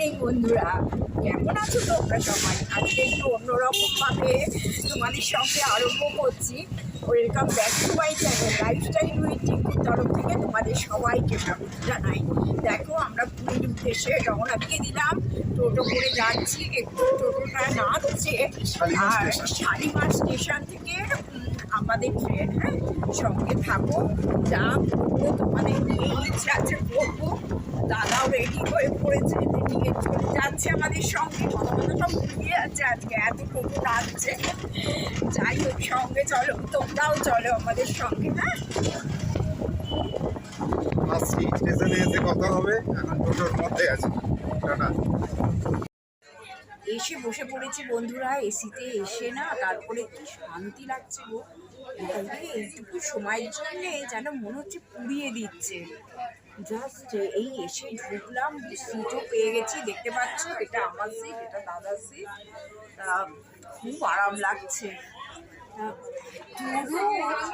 Morning বন্ধুরা কেমন আছো তোমরা সবাই? আজকে একটু অন্যরকম ভাবে তোমাদের সঙ্গে আরম্ভ করছি। Welcome back to my channel lifestyle with টিঙ্কুর তরফ থেকে তোমাদের সবাইকে স্বাগত জানাই। দেখো আমরা পুরীর উদ্দেশ্যে রওনা দিয়ে দিলাম। টোটো করে যাচ্ছি একটু টোটোটা নাচছে আর শালিমার স্টেশন থেকে আমাদের ট্রেন হ্যাঁ সঙ্গে থাকো। যা তোমাদের নিয়ে ইচ্ছা আছে করব। দাদাও রেডি হয়ে পড়েছে। চলে যাচ্ছে আমাদের সঙ্গে। কথা সব ভুলিয়ে যাচ্ছে আজকে এত টোটো নাচছে যাই হোক সঙ্গে চলো তোমরাও চলো আমাদের সঙ্গে হ্যাঁ? আসছি স্টেশনে এসে কথা হবে এখন টোটোর মধ্যে আছি। টাটা। এসে বসে পড়েছি বন্ধুরা এসিতে এসে না তারপরে কি শান্তি লাগছে গো। এইটুকু সময়ের জন্যে যেন মনে হচ্ছে পুড়িয়ে দিচ্ছে। জাস্ট এই এসে ঢুকলাম সিটও পেয়ে গেছি, দেখতে পাচ্ছ, এটা আমার সিট এটা দাদার সিট খুব আরাম লাগছে।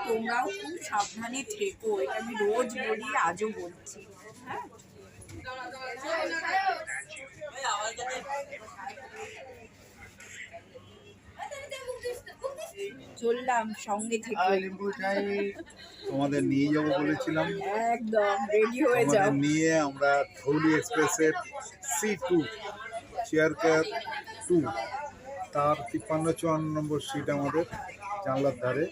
তোমরাও খুব সাবধানে থেকো, এটা আমি রোজ বলি, আজও বলছি। হ্যাঁ? চললাম সঙ্গে থেকে। তোমাদের নিয়ে যাব বলেছিলাম। একদম রেডি হয়ে যাও। নিয়ে আমরা ধৌলি এক্সপ্রেসের C two chair car two তার তিপ্পান্ন চুয়ান্ন নম্বর সিট আমাদের জানলার ধারে।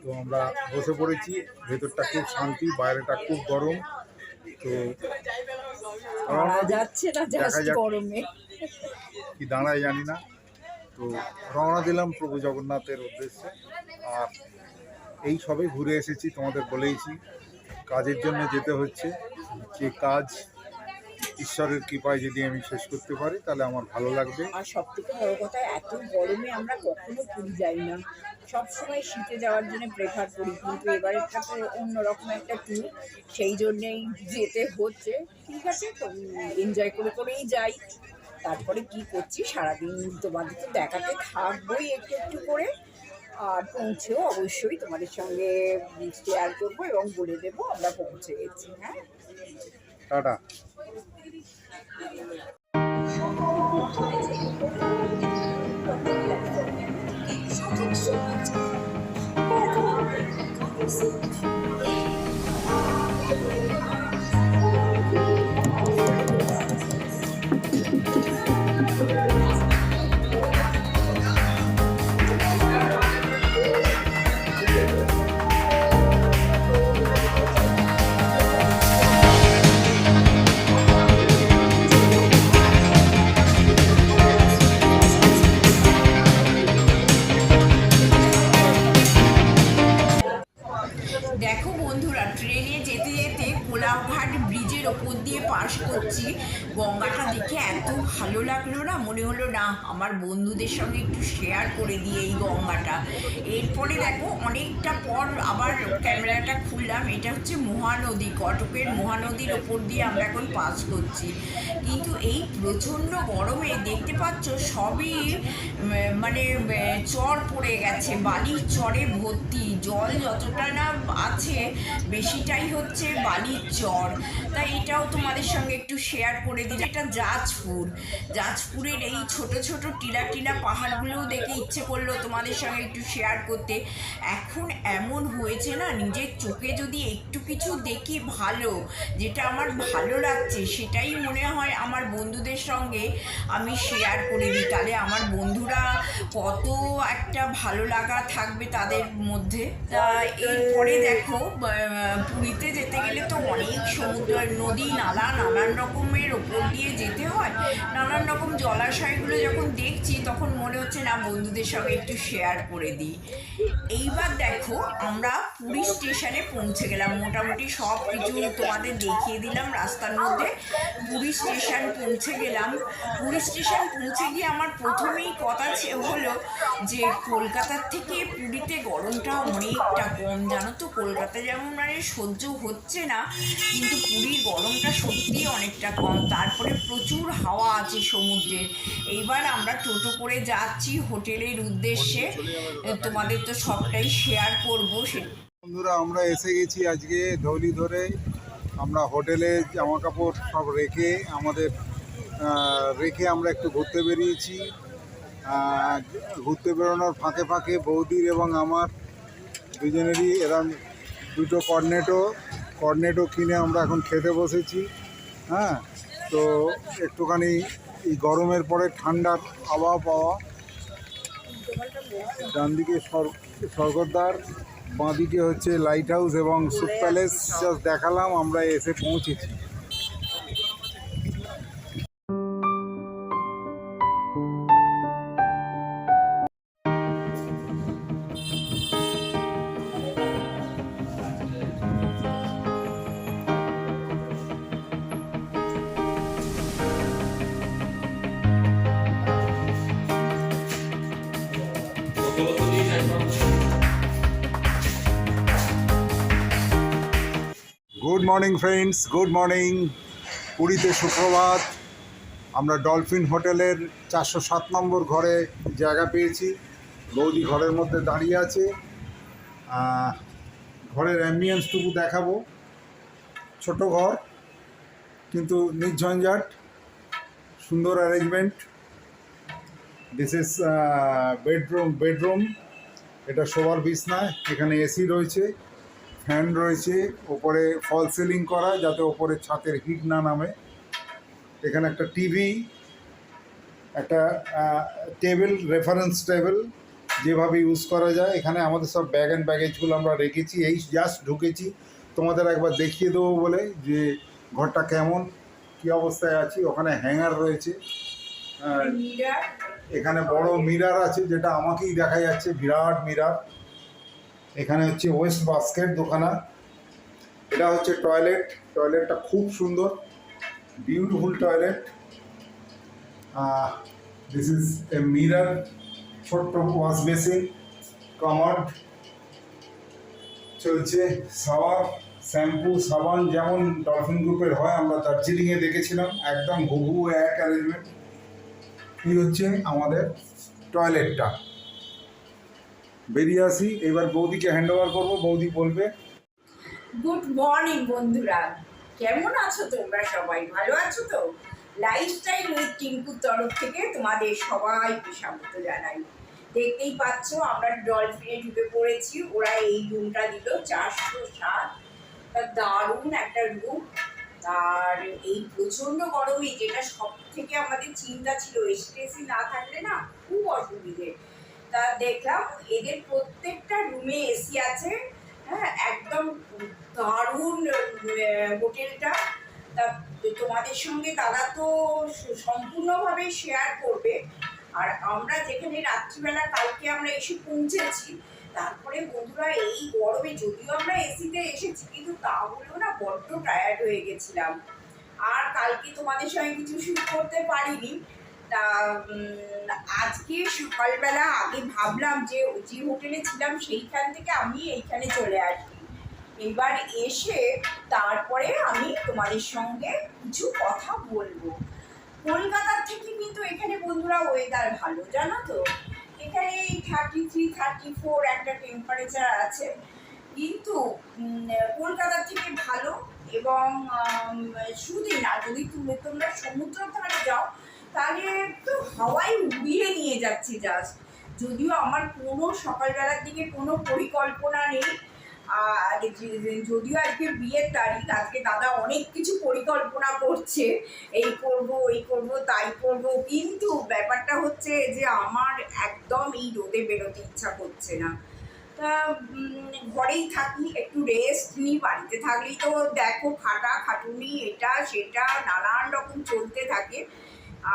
তো আমরা বসে পড়েছি ভেতরটা খুব শান্তি বাইরেটা খুব গরম। তো যাচ্ছে না দেখা যাক। গরমে। কি দাঁড়ায় জানি না। তো রওনা দিলাম প্রভু জগন্নাথের উদ্দেশ্যে। আর এই সবে ঘুরে এসেছি, তোমাদের বলেইছি, কাজের জন্য যেতে হচ্ছে। যে কাজ ঈশ্বরের কৃপায় যদি আমি শেষ করতে পারি, তাহলে আমার ভালো লাগবে। আর সব থেকে বড় কথা, এত গরমে আমরা কখনো পুরী যাই না। সব সময় শীতে যাওয়ার জন্য প্রেফার করি, কিন্তু এবারেরটা তো অন্যরকম একটা ট্যুর সেই জন্যেই যেতে হচ্ছে। ঠিক আছে, তো এনজয় করে করেই যাই। তারপরে কি করছি? সারাদিন তোমাদের তো দেখাতে থাকবোই একটু একটু করে। আর পৌঁছেও অবশ্যই তোমাদের সঙ্গে শেয়ার করব এবং বলে দেবো আমরা পৌঁছে গেছি হ্যাঁ? টাটা। দেখো কোলাঘাট ব্রিজের ওপর দিয়ে পাশ করছি। গঙ্গাটা দেখে এত ভালো লাগল না? মনে হলো, না, আমার বন্ধুদের সঙ্গে একটু শেয়ার করে দিয়ে এই গঙ্গাটা। এরপরে দেখো, অনেকটা পর আবার ক্যামেরাটা খুললাম। এটা হচ্ছে মহানদী, কটকের মহানদীর ওপর দিয়ে আমরা এখন পাস করছি। কিন্তু এই প্রচণ্ড গরমে দেখতে পাচ্ছ, সবই মানে চর পড়ে গেছে, বালির চরে ভর্তি। জল যতটা না আছে, বেশিটাই হচ্ছে বালির চর। তাই এটাও তোমাদের সঙ্গে একটু শেয়ার করে দিই এটা জাজপুর জাজপুরের এই ছোট ছোট টিলা টিলা পাহাড়গুলোও দেখে ইচ্ছে করল তোমাদের সঙ্গে একটু শেয়ার করতে। এখন এমন হয়েছে না, নিজের চোখে যদি একটু কিছু দেখি ভালো, যেটা আমার ভালো লাগছে, সেটাই মনে হয় আমার বন্ধুদের সঙ্গে আমি শেয়ার করে দিই। তাহলে আমার বন্ধুরা কত একটা ভালো লাগা থাকবে তাদের মধ্যে। তা এরপরে দেখো পুরীতে যেতে গেলে তো অনেক সমুদ্র নদী, নালা, নানান রকমের ওপর দিয়ে যেতে হয়। নানান রকম জলাশয়গুলো যখন দেখছি, তখন মনে হচ্ছে, না, বন্ধুদের সঙ্গে একটু শেয়ার করে দিই। এইবার দেখো, আমরা পুরী স্টেশনে পৌঁছে গেলাম। মোটামুটি সব কিছু তোমাদের দেখিয়ে দিলাম। রাস্তার মধ্যে পুরী স্টেশন পৌঁছে গেলাম। পুরী স্টেশন পৌঁছে গিয়ে আমার প্রথমেই কথা হলো যে কলকাতার থেকে পুরীতে গরমটা অনেকটা কম। জানো তো, কলকাতা যেমন মানে সহ্য হচ্ছে না, কিন্তু পুরীর গরমটা সত্যিই অনেকটা কম। তারপরে প্রচুর হাওয়া আছে সমুদ্রের এইবার আমরা টোটো করে যাচ্ছি হোটেলের উদ্দেশ্যে। তোমাদের তো সবটাই শেয়ার করব। সে বন্ধুরা, আমরা এসে গেছি আজকে ধৌলি ধরে। আমরা হোটেলে জামা কাপড় সব রেখে আমাদের রেখে আমরা একটু ঘুরতে বেরিয়েছি। ঘুরতে বেরোনোর ফাঁকে ফাঁকে বৌদির এবং আমার দুজনেরই, এরম দুটো কর্নেটো কর্নেটো কিনে আমরা এখন খেতে বসেছি। হ্যাঁ তো একটুখানি এই গরমের পরে ঠান্ডার আবহাওয়া পাওয়া। ডান দিকে স্বর্গদ্বার। বাঁদিকে হচ্ছে লাইট হাউস এবং সুপ প্যালেস দেখালাম আমরা এসে পৌঁছেছি। Good morning friends good morning পুরীতে সুপ্রভাত। আমরা ডলফিন হোটেলের চারশো সাত নম্বর ঘরে জায়গা পেয়েছি। বৌদি ঘরের মধ্যে দাঁড়িয়ে আছে। ঘরের অ্যাম্বিয়েন্সটুকু দেখাবো। ছোট ঘর, কিন্তু নির্ঝঞ্ঝাট, সুন্দর arrangement this is bedroom bedroom এটা শোবার বিছনা, এখানে এসি রয়েছে। ফ্যান রয়েছে ওপরে ফল সিলিং করা যাতে ওপরে ছাতের হিট না নামে। এখানে একটা টিভি একটা টেবিল রেফারেন্স টেবিল যেভাবে ইউজ করা যায়। এখানে আমাদের সব ব্যাগ অ্যান্ড ব্যাগেজগুলো আমরা রেখেছি এই জাস্ট ঢুকেছি। তোমাদের একবার দেখিয়ে দেবো বলে যে ঘরটা কেমন কী অবস্থায় আছি। ওখানে হ্যাঙ্গার রয়েছে। এখানে বড় মিরার আছে যেটা আমাকেই দেখা যাচ্ছে বিরাট মিরার এখানে হচ্ছে ওয়েস্ট বাস্কেট দোকানা। এটা হচ্ছে টয়লেট। টয়লেটটা খুব সুন্দর। Beautiful toilet this is a mirror ছোট্ট ওয়াশ বেসিন কমড চলছে সাওয়ার শ্যাম্পু সাবান, যেমন ডলফিন গ্রুপের হয়, আমরা দার্জিলিংয়ে দেখেছিলাম, একদম হুবহু এক অ্যারেঞ্জমেন্ট এই হচ্ছে আমাদের টয়লেটটা বেরিয়ে আসি, এবার বৌদিকে হ্যান্ড ওভার করব, বৌদি বলবে গুড মর্নিং বন্ধুরা। কেমন আছো তোমরা সবাই? ভালো আছো তো? লাইফস্টাইল উইথ টিঙ্কুর তরফ থেকে তোমাদের সবাইকে স্বাগত জানাই। দেখতেই পাচ্ছ, আমরা ডলফিনে ঢুকে পড়েছি। ওরা এই রুমটা দিল, চারশো সাত। দারুণ একটা রুম আর এই প্রচণ্ড গরমে, যেটা সব থেকে আমাদের চিন্তা ছিল এসি না থাকলে না খুব অসুবিধে। তা দেখলাম এদের প্রত্যেকটা রুমে এসি আছে। হ্যাঁ একদম দারুণ হোটেলটা। তা তোমাদের সঙ্গে দাদা তো সম্পূর্ণভাবে শেয়ার করবে। আর আমরা যেখানে রাত্রিবেলা কালকে আমরা এসে পৌঁছেছি, তারপরে বন্ধুরা এই গরমে যদিও আমরা এসিতে এসেছি, কিন্তু তাহলেও না বড্ড টায়ার্ড হয়ে গেছিলাম। আর কালকে তোমাদের সঙ্গে কিছু শুরু করতে পারিনি। তা আজকে সকালবেলা আগে ভাবলাম যে যে হোটেলে ছিলাম সেইখান থেকে আমি এইখানে চলে আসি। এবার এসে তারপরে আমি তোমাদের সঙ্গে কিছু কথা বলব। কলকাতার থেকে কিন্তু এখানে বন্ধুরা ওয়েদার ভালো, জানো তো? এখানে এই থার্টি থ্রি থার্টি ফোর একটা টেম্পারেচার আছে। কিন্তু কলকাতার থেকে ভালো এবং শুধুই না যদি তুমি তোমরা সমুদ্র ধারে যাও তাহলে তো হাওয়াই উড়িয়ে নিয়ে যাচ্ছে জাস্ট যদিও আমার কোনো সকালবেলার দিকে কোনো পরিকল্পনা নেই। আর যদিও আজকে বিয়ের তারিখ, আজকে দাদা অনেক কিছু পরিকল্পনা করছে। এই করব এই করব, তাই করব। কিন্তু ব্যাপারটা হচ্ছে যে, আমার একদম এই রোদে বেরোতে ইচ্ছা করছে না। তা ঘরেই থাকি, একটু রেস্ট নিই, বাড়িতে থাকলেই তো দেখো খাটা খাটুনি, এটা সেটা, নানান রকম চলতে থাকে।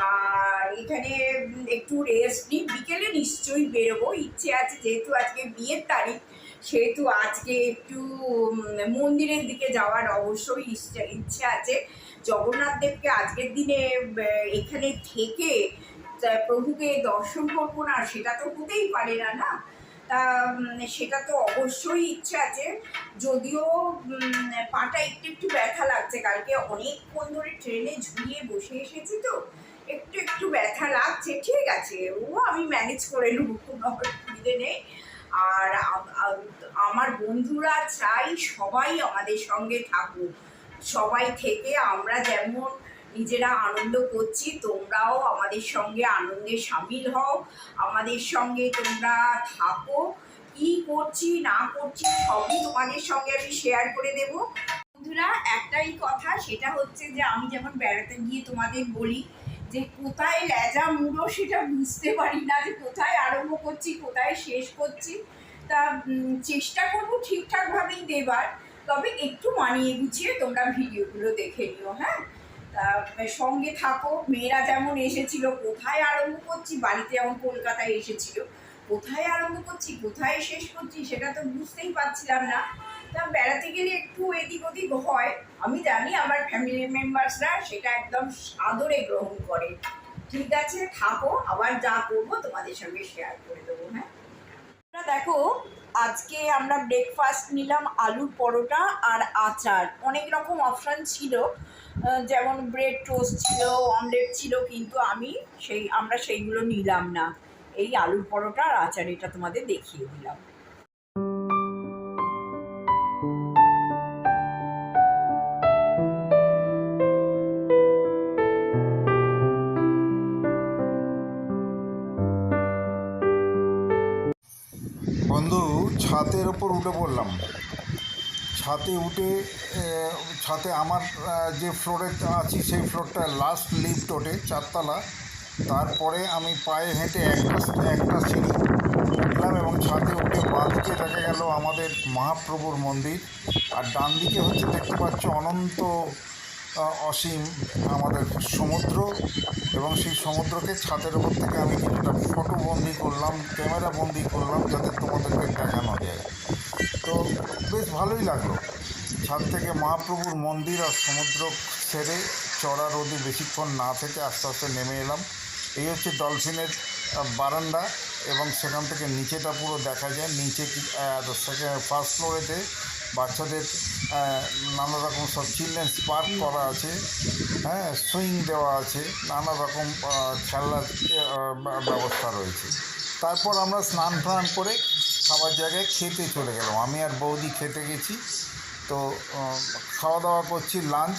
আর এখানে একটু রেস্ট নিই। বিকেলে নিশ্চয়ই বেরোবো। ইচ্ছে আছে, যেহেতু আজকে বিয়ের তারিখ, সেহেতু আজকে একটু মন্দিরের দিকে যাওয়ার অবশ্যই ইচ্ছে আছে। জগন্নাথ দেবকে আজকের দিনে এখানে থেকে প্রভুকে দর্শন করব না, সেটা তো হতেই পারে না না? তা সেটা তো অবশ্যই ইচ্ছে আছে। যদিও পাটা একটু একটু ব্যথা লাগছে। কালকে অনেকক্ষণ ধরে ট্রেনে ঝুলিয়ে বসে এসেছি তো। একটু একটু ব্যথা লাগছে, ঠিক আছে। ও আমি ম্যানেজ করে নেব, কোনো অসুবিধে নেই। আর আম- আম- আমার বন্ধুরা চাই সবাই আমাদের সঙ্গে থাকুক। সবাই থেকে আমরা যেমন নিজেরা আনন্দ করছি, তোমরাও আমাদের সঙ্গে আনন্দে সামিল হও। আমাদের সঙ্গে তোমরা থাকো। কি করছি, না করছি, সবই তোমাদের সঙ্গে আমি শেয়ার করে দেব। বন্ধুরা, একটাই কথা, সেটা হচ্ছে যে আমি যেমন বেড়াতে গিয়ে তোমাদের বলি যে কোথায় লেজা মুড়ো সেটা বুঝতে পারি না, যে কোথায় আরম্ভ করছি, কোথায় শেষ করছি। তা চেষ্টা করব ঠিকঠাকভাবেই দেবার, তবে একটু মানিয়ে গুছিয়ে তোমরা ভিডিওগুলো দেখে নিও হ্যাঁ? তা, সঙ্গে থাকো, মেয়েরা যেমন এসেছিল, কোথায় আরম্ভ করছি, বাড়িতে যেমন কলকাতায় এসেছিল, কোথায় আরম্ভ করছি, কোথায় শেষ করছি, সেটা তো বুঝতেই পারছিলাম না। তা বেড়াতে গেলে একটু এদিক ওদিক হয়। আমি জানি আমার ফ্যামিলি মেম্বার্সরা সেটা একদম আদরে গ্রহণ করে। ঠিক আছে, থাকো, আবার যা করব তোমাদের সঙ্গে শেয়ার করে দেবো হ্যাঁ? দেখো, আজকে আমরা ব্রেকফাস্ট নিলাম আলুর পরোটা আর আচার। অনেক রকম অপশান ছিল। যেমন ব্রেড টোস্ট ছিল অমলেট ছিল, কিন্তু আমি সেই, আমরা সেইগুলো নিলাম না। এই আলুর পরোটা আর আচার এটা তোমাদের দেখিয়ে দিলাম। ছাতের ওপর উঠে পড়লাম। ছাতে উঠে ছাতে আমার যে ফ্লোরে আছি, সেই ফ্লোরটা লাস্ট লিফট ওঠে, চারতলা। তারপরে আমি পায়ে হেঁটে একটা একটা সিঁড়ি উঠলাম এবং ছাদে উঠে বাঁদিকে দেখা গেল আমাদের মহাপ্রভুর মন্দির। আর ডান দিকে হচ্ছে দেখতে পাচ্ছ অনন্ত অসীম আমাদের সমুদ্র এবং সেই সমুদ্রকে ছাদের ওপর থেকে আমি কিছুটা ফটো বন্দি করলাম ক্যামেরা বন্দি করলাম যাতে তোমাদেরকে দেখানো যায়। তো বেশ ভালোই লাগল। ছাদ থেকে মহাপ্রভুর মন্দির আর সমুদ্র ছেড়ে চড়া রোদে বেশিক্ষণ না থেকে আস্তে আস্তে নেমে এলাম। এই হচ্ছে ডলফিনের বারান্দা এবং সেখান থেকে নিচেটা পুরো দেখা যায়। নিচে সেকেন্ড ফার্স্ট ফ্লোরেতে বাচ্চাদের নানা রকম সব চিলড্রেন্স পার্ক করা আছে হ্যাঁ সুইং দেওয়া আছে নানা রকম আহ, খেলনার ব্যবস্থা রয়েছে। তারপর আমরা স্নান ফান করে খাবার জায়গায় খেতে চলে গেলাম। আমি আর বৌদি খেতে গেছি। তো খাওয়া দাওয়া করছি লাঞ্চ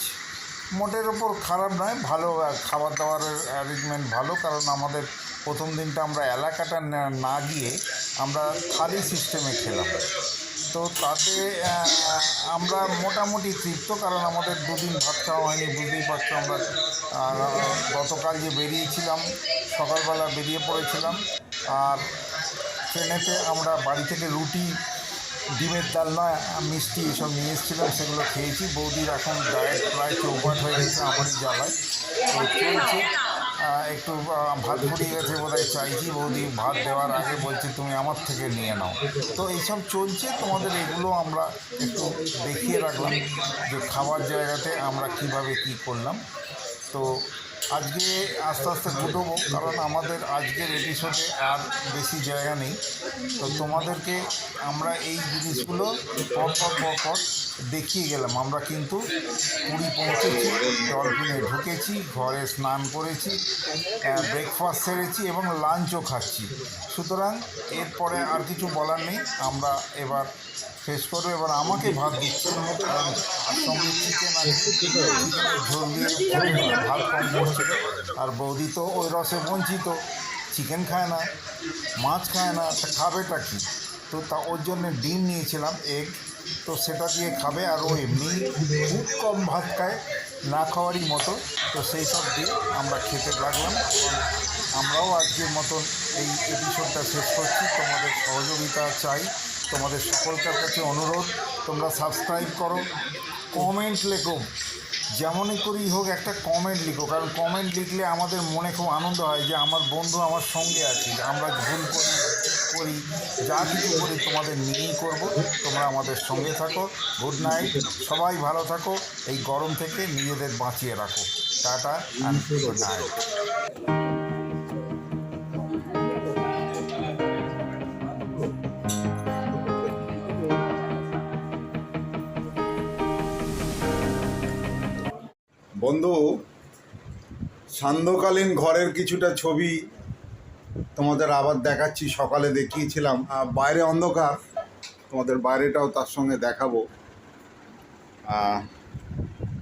মোটের ওপর খারাপ নয় ভালো খাবার দাবারের অ্যারেঞ্জমেন্ট ভালো কারণ আমাদের প্রথম দিনটা আমরা এলাকাটা না- গিয়ে আমরা থালি সিস্টেমে খেলাম। তো তাতে আমরা মোটামুটি তৃপ্ত, কারণ আমাদের দুদিন ভাত খাওয়া হয়নি, বুঝতেই পারছ আমরা গতকাল যে বেরিয়েছিলাম, সকালবেলা বেরিয়ে পড়েছিলাম, আর ট্রেনেতে আমরা বাড়ি থেকে রুটি, ডিমের ডালনা, মিষ্টি এসব নিয়ে এসেছিলাম, সেগুলো খেয়েছি। বৌদির এখন ডায়েট প্রায় চৌপাট হয়ে গেছে আমারই জ্বালায়। তো চলছে। একটু ভাত ফুরিয়ে গেছে বোধ হয় চাইছি বৌদি, ভাত দেওয়ার আগে বলছে তুমি আমার থেকে নিয়ে নাও। তো এইসব চলছে, তোমাদের এগুলো আমরা একটু দেখিয়ে রাখলাম যে খাবার জায়গাতে আমরা কীভাবে কি করলাম। তো আজকে আস্তে আস্তে গুটোবো কারণ আমাদের আজকের এপিসোডে আর বেশি জায়গা নেই। তো তোমাদেরকে আমরা এই জিনিসগুলো পর পর পর পর দেখিয়ে গেলাম। আমরা কিন্তু পুরী পৌঁছেছি, ডলফিনে ঢুকেছি, ঘরে স্নান করেছি ব্রেকফাস্ট সেরেছি এবং লাঞ্চও খাচ্ছি। সুতরাং এরপরে আর কিছু বলার নেই। আমরা এবার শেষ করব। এবার আমাকে ভাত দিচ্ছে। ভাত কম পড়ছিল আর বৌদি তো ওই রসে বঞ্চিত চিকেন খায় না, মাছ খায় না, তা খাবেটা কি? তো তা ওর জন্য ডিম নিয়েছিলাম এগ তো সেটা দিয়ে খাবে আর ও এমনি খুব কম ভাত খায়, না খাওয়ারই মতো, তো সেই সব দিয়ে আমরা খেতে লাগলাম। আমরাও আজকের মতন এই এপিসোডটা শেষ করছি। তোমাদের সহযোগিতা চাই, তোমাদের সকলকার কাছে অনুরোধ, তোমরা সাবস্ক্রাইব করো কমেন্ট লেখো। যেমনই করেই হোক একটা কমেন্ট লিখো, কারণ কমেন্ট লিখলে আমাদের মনে খুব আনন্দ হয় যে আমার বন্ধু আমার সঙ্গে আছে, আমরা ভুল করি করি, যা কিছু করি তোমাদের নিয়েই করব, তোমরা আমাদের সঙ্গে থাকো গুড নাইট সবাই ভালো থাকো, এই গরম থেকে নিজেদের বাঁচিয়ে রাখো, টাটা অ্যান্ড গুড নাইট বন্ধু, সান্ধ্যকালীন ঘরের কিছুটা ছবি তোমাদের আবার দেখাচ্ছি, সকালে দেখিয়েছিলাম। বাইরে অন্ধকার, তোমাদের বাইরেটাও তার সঙ্গে দেখাবো।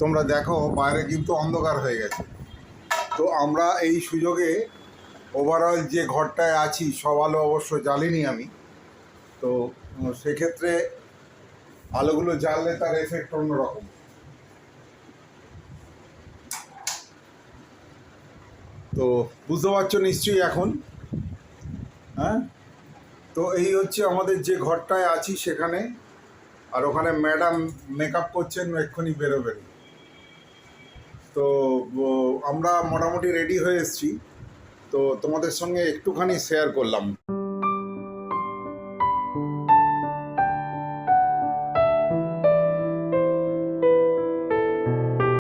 তোমরা দেখো, বাইরে কিন্তু অন্ধকার হয়ে গেছে। তো আমরা এই সুযোগে ওভারঅল যে ঘরটায় আছি, সব আলো অবশ্য জ্বালিনি আমি। তো সেক্ষেত্রে আলোগুলো জ্বাললে তার এফেক্ট অন্যরকম। তো বুঝতে পারছ নিশ্চয়ই এখন। হ্যাঁ? তো এই হচ্ছে আমাদের যে ঘরটায় আছি সেখানে। আর ওখানে ম্যাডাম মেকআপ করছেন, এক্ষুনি বেরোবেন। তো আমরা মোটামুটি রেডি হয়ে এসেছি। তো তোমাদের সঙ্গে একটুখানি শেয়ার করলাম।